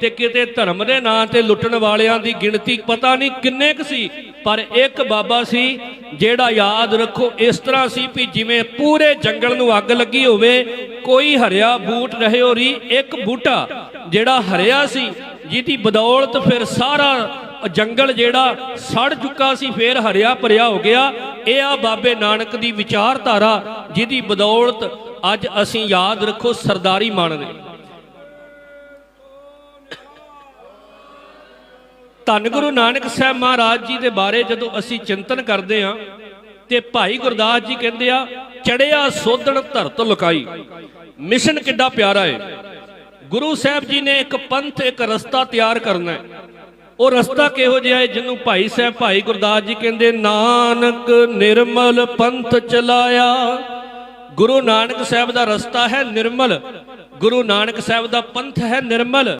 ਤੇ ਕਿਤੇ ਧਰਮ ਦੇ ਨਾਂ ਤੇ ਲੁੱਟਣ ਵਾਲਿਆਂ ਦੀ ਗਿਣਤੀ ਪਤਾ ਨਹੀਂ ਕਿੰਨੇ ਕੁ ਸੀ, ਪਰ ਇੱਕ ਬਾਬਾ ਸੀ ਜਿਹੜਾ ਯਾਦ ਰੱਖੋ ਇਸ ਤਰ੍ਹਾਂ ਸੀ ਵੀ ਜਿਵੇਂ ਪੂਰੇ ਜੰਗਲ ਨੂੰ ਅੱਗ ਲੱਗੀ ਹੋਵੇ, ਕੋਈ ਹਰਿਆ ਬੂਟ ਰਹੇ ਹੋਰੀ ਇੱਕ ਬੂਟਾ ਜਿਹੜਾ ਹਰਿਆ ਸੀ, ਜਿਹਦੀ ਬਦੌਲਤ ਫਿਰ ਸਾਰਾ ਜੰਗਲ ਜਿਹੜਾ ਸੜ ਚੁੱਕਾ ਸੀ, ਫੇਰ ਹਰਿਆ ਭਰਿਆ ਹੋ ਗਿਆ। ਇਹ ਆ ਬਾਬੇ ਨਾਨਕ ਦੀ ਵਿਚਾਰਧਾਰਾ ਜਿਹਦੀ ਬਦੌਲਤ ਅੱਜ ਅਸੀਂ ਯਾਦ ਰੱਖੋ ਸਰਦਾਰੀ ਮੰਨਦੇ ਧੰਨ ਗੁਰੂ ਨਾਨਕ ਸਾਹਿਬ ਮਹਾਰਾਜ ਜੀ ਦੇ ਬਾਰੇ ਜਦੋਂ ਅਸੀਂ ਚਿੰਤਨ ਕਰਦੇ ਹਾਂ, ਤੇ ਭਾਈ ਗੁਰਦਾਸ ਜੀ ਕਹਿੰਦੇ ਆ, ਚੜਿਆ ਸੋਧਣ ਧਰਤ ਲੁਕਾਈ। ਮਿਸ਼ਨ ਕਿੱਡਾ ਪਿਆਰਾ ਹੈ ਗੁਰੂ ਸਾਹਿਬ ਜੀ ਨੇ ਇੱਕ ਪੰਥ, ਇੱਕ ਰਸਤਾ ਤਿਆਰ ਕਰਨਾ ਹੈ। ਉਹ ਰਸਤਾ ਕਿਹੋ ਜਿਹਾ ਹੈ ਜਿਹਨੂੰ ਭਾਈ ਸਾਹਿਬ, ਭਾਈ ਗੁਰਦਾਸ ਜੀ ਕਹਿੰਦੇ, ਨਾਨਕ ਨਿਰਮਲ ਪੰਥ ਚਲਾਇਆ। ਗੁਰੂ ਨਾਨਕ ਸਾਹਿਬ ਦਾ ਰਸਤਾ ਹੈ ਨਿਰਮਲ। ਗੁਰੂ ਨਾਨਕ ਸਾਹਿਬ ਦਾ ਪੰਥ ਹੈ ਨਿਰਮਲ।